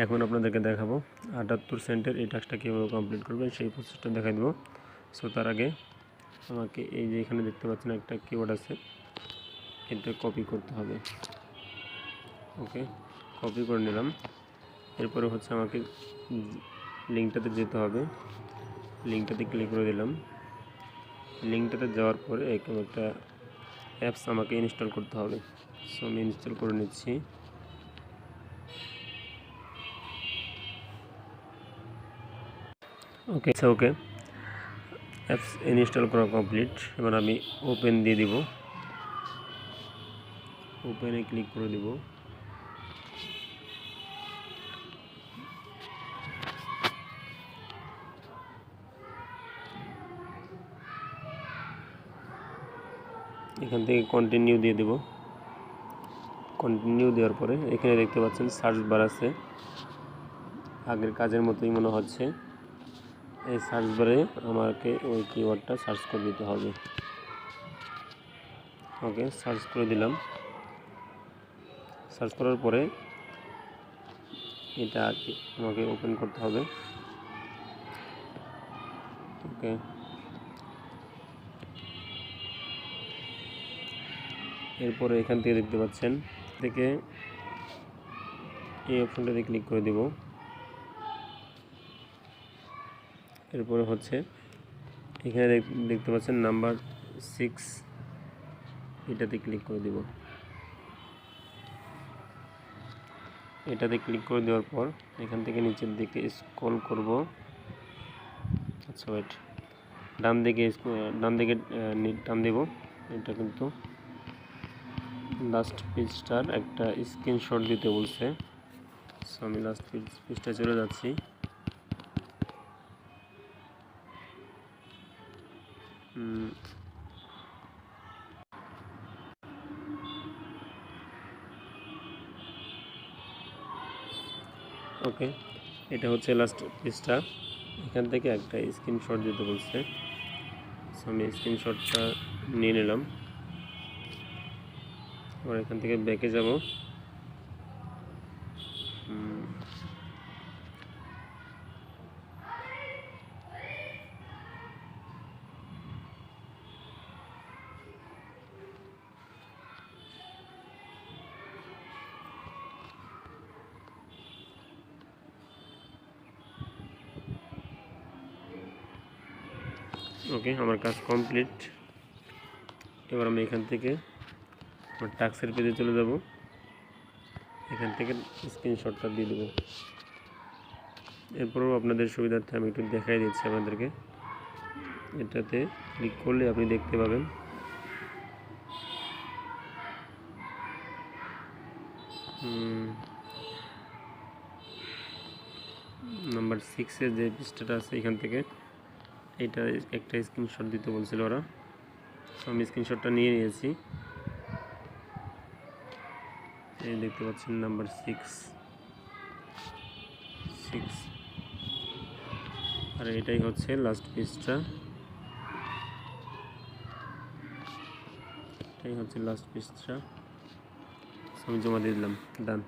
এখন আপনাদেরকে দেখাবো আটাত্তর সেন্টের এই টাস্কটা কীভাবে কমপ্লিট করবেন, সেই প্রসেসটা দেখাই দেবো। সো তার আগে আমাকে এই যে এখানে দেখতে পাচ্ছেন একটা কিবোর্ড আছে, এটা কপি করতে হবে। ওকে কপি করে নিলাম। এরপরে হচ্ছে আমাকে লিঙ্কটাতে যেতে হবে। লিঙ্কটাতে ক্লিক করে দিলাম। লিঙ্কটাতে যাওয়ার পরে একটা অ্যাপস আমাকে ইনস্টল করতে হবে। সো আমি ইনস্টল করে নিচ্ছি। ওকে আচ্ছা ওকে অ্যাপস ইনস্টল করা কমপ্লিট এবার আমি ওপেন দিয়ে দিব। ওপেনে ক্লিক করে দিব। এখান থেকে কন্টিনিউ দিয়ে দেব। কন্টিনিউ দেওয়ার পরে এখানে দেখতে পাচ্ছেন সার্চ বার আছে। আগের কাজের মতোই মনে হচ্ছে। এই সার্চ বারে আমাকে ওই কিওয়ার্ডটা সার্চ করে দিতে হবে। ওকে সার্চ করে দিলাম। সার্চ করার পরে এটা আর আমাকে ওপেন করতে হবে। ওকে এরপরে এখান থেকে দেখতে পাচ্ছেন। থেকে এই অপশনটাতে ক্লিক করে দেব। এরপরে হচ্ছে, এখানে দেখতে পাচ্ছেন নাম্বার সিক্স, এটাতে ক্লিক করে দেব। এটাতে ক্লিক করে দেওয়ার পর এখান থেকে নিচের দিকে স্ক্রল করব। আচ্ছা ওয়েট ডান দিকে ডান দিকে টান দেব। এটা কিন্তু লাস্ট পেজটার একটা স্ক্রিনশট দিতে বলছে। সো আমি লাস্ট পেজ পেজটা চলে যাচ্ছি। ওকে, এটা হচ্ছে লাস্ট পেজটা এখান থেকে একটা স্ক্রিনশট দিতে বলছে। আমি স্ক্রিনশটটা নিয়ে নিলাম। এবার এখান থেকে ব্যাকে যাব। ওকে, আমার কাজ কমপ্লিট। এবার আমি এখান থেকে আমার টাক্সের পেজে চলে যাব। এখান থেকে স্ক্রিনশটটা দিয়ে দেবো। এরপরও আপনাদের সুবিধার্থে আমি একটু দেখাই দিচ্ছি আপনাদেরকে। এটাতে ক্লিক করলে আপনি দেখতে পাবেন। নাম্বার সিক্সের যে পৃষ্ঠাটা আছে এখান থেকে এটা একটা স্ক্রিনশট দিতে বলছিল ওরা। আমি স্ক্রিনশটটা নিয়ে নিয়েছি। এই দেখতে পাচ্ছেন নাম্বার সিক্স সিক্স আর এটাই হচ্ছে লাস্ট পিসটা এটাই হচ্ছে লাস্ট পিসটা আমি জমা দিয়ে দিলাম। ডান